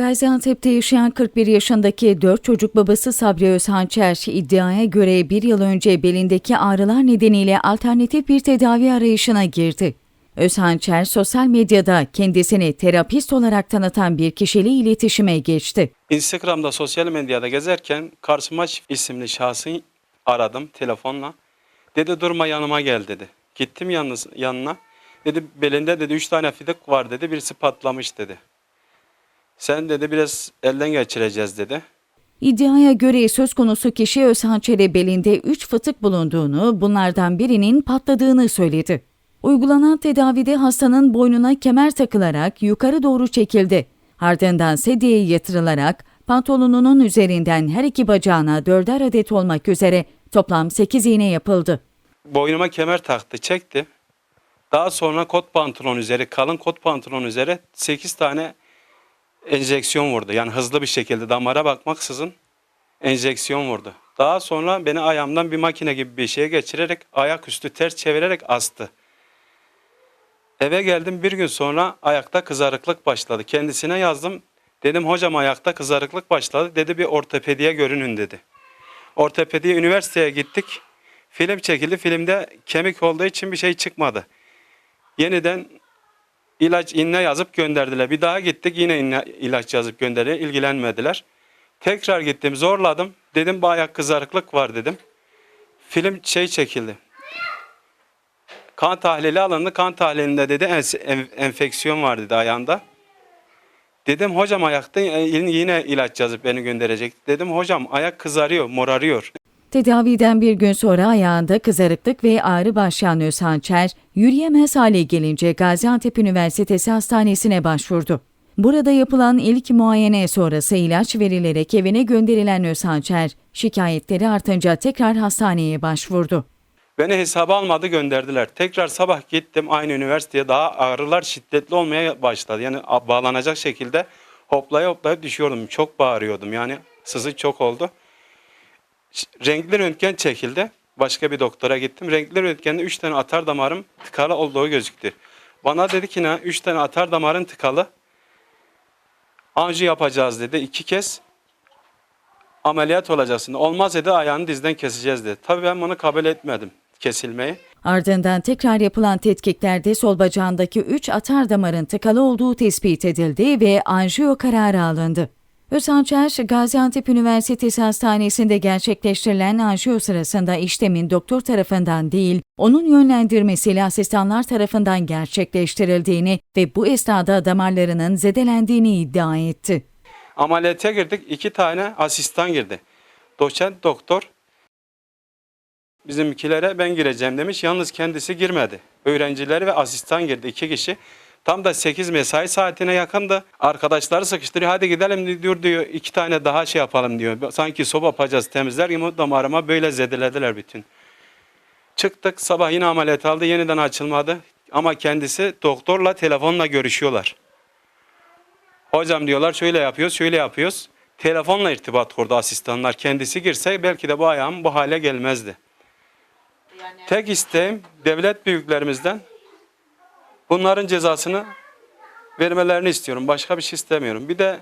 Gaziantep'te yaşayan 41 yaşındaki 4 çocuk babası Sabri Özhançer iddiaya göre bir yıl önce belindeki ağrılar nedeniyle alternatif bir tedavi arayışına girdi. Özhançer sosyal medyada kendisini terapist olarak tanıtan bir kişiyle iletişime geçti. Instagram'da sosyal medyada gezerken karşıma isimli şahsı aradım telefonla. Dedi durma yanıma gel dedi. Gittim yalnız yanına. Dedi belinde dedi üç tane fidik var dedi. Birisi patlamış dedi. Sen dedi biraz elden geçireceğiz dedi. İddiaya göre söz konusu kişi Özhançer'e belinde 3 fıtık bulunduğunu, bunlardan birinin patladığını söyledi. Uygulanan tedavide hastanın boynuna kemer takılarak yukarı doğru çekildi. Ardından sedyeye yatırılarak pantolonunun üzerinden her iki bacağına dörder adet olmak üzere toplam 8 iğne yapıldı. Boynuma kemer taktı çekti. Daha sonra kot pantolon üzeri kalın kot pantolon üzeri 8 tane enjeksiyon vurdu. Yani hızlı bir şekilde damara bakmaksızın enjeksiyon vurdu. Daha sonra beni ayağımdan bir makine gibi bir şeye geçirerek ayaküstü ters çevirerek astı. Eve geldim bir gün sonra ayakta kızarıklık başladı. Kendisine yazdım. Dedim hocam ayakta kızarıklık başladı. Dedi bir ortopediye görünün dedi. Ortopediye üniversiteye gittik. Film çekildi. Filmde kemik olduğu için bir şey çıkmadı. Yeniden ilaç inne yazıp gönderdiler. Bir daha gittik yine inne, ilaç yazıp gönderdiler. İlgilenmediler. Tekrar gittim zorladım. Dedim bu ayak kızarıklık var dedim. Film şey çekildi. Kan tahlili alındı. Kan tahlilinde dedi enfeksiyon var dedi ayağında. Dedim hocam ayakta e, yine ilaç yazıp beni gönderecek. Dedim hocam ayak kızarıyor, morarıyor. Tedaviden bir gün sonra ayağında kızarıklık ve ağrı başlayan Özhançer, yürüyemez hale gelince Gaziantep Üniversitesi Hastanesi'ne başvurdu. Burada yapılan ilk muayene sonrası ilaç verilerek evine gönderilen Özhançer, şikayetleri artınca tekrar hastaneye başvurdu. Beni hesaba almadı gönderdiler. Tekrar sabah gittim aynı üniversiteye daha ağrılar şiddetli olmaya başladı. Yani bağlanacak şekilde hoplaya hoplaya düşüyordum. Çok bağırıyordum yani sızı çok oldu. Renkli röntgen çekildi. Başka bir doktora gittim. Renkli röntgende 3 tane atar damarım tıkalı olduğu gözüktü. Bana dedi ki ne 3 tane atar damarın tıkalı. Anji yapacağız dedi iki kez. Ameliyat olacaksın. Olmaz dedi ayağını dizden keseceğiz dedi. Tabii ben bunu kabul etmedim kesilmeyi. Ardından tekrar yapılan tetkiklerde sol bacağındaki 3 atar damarın tıkalı olduğu tespit edildi ve anjiyo kararı alındı. Özhançer, Gaziantep Üniversitesi Hastanesi'nde gerçekleştirilen anjiyo sırasında işlemin doktor tarafından değil, onun yönlendirmesiyle asistanlar tarafından gerçekleştirildiğini ve bu esnada damarlarının zedelendiğini iddia etti. Ameliyata girdik. iki tane asistan girdi. Doçent doktor bizimkilere ben gireceğim demiş. Yalnız kendisi girmedi. Öğrencileri ve asistan girdi iki kişi. Tam da 8 mesai saatine yakındı. Arkadaşları sıkıştırıyor. Hadi gidelim diyor diyor. iki tane daha şey yapalım diyor. Sanki soba yapacağız temizler gibi damarıma böyle zedelediler bütün. Çıktık sabah yine ameliyat aldı. Yeniden açılmadı. Ama kendisi doktorla telefonla görüşüyorlar. Hocam diyorlar şöyle yapıyoruz, şöyle yapıyoruz. Telefonla irtibat kurdu asistanlar. Kendisi girse belki de bu ayağım bu hale gelmezdi. Tek isteğim devlet büyüklerimizden bunların cezasını vermelerini istiyorum. Başka bir şey istemiyorum. Bir de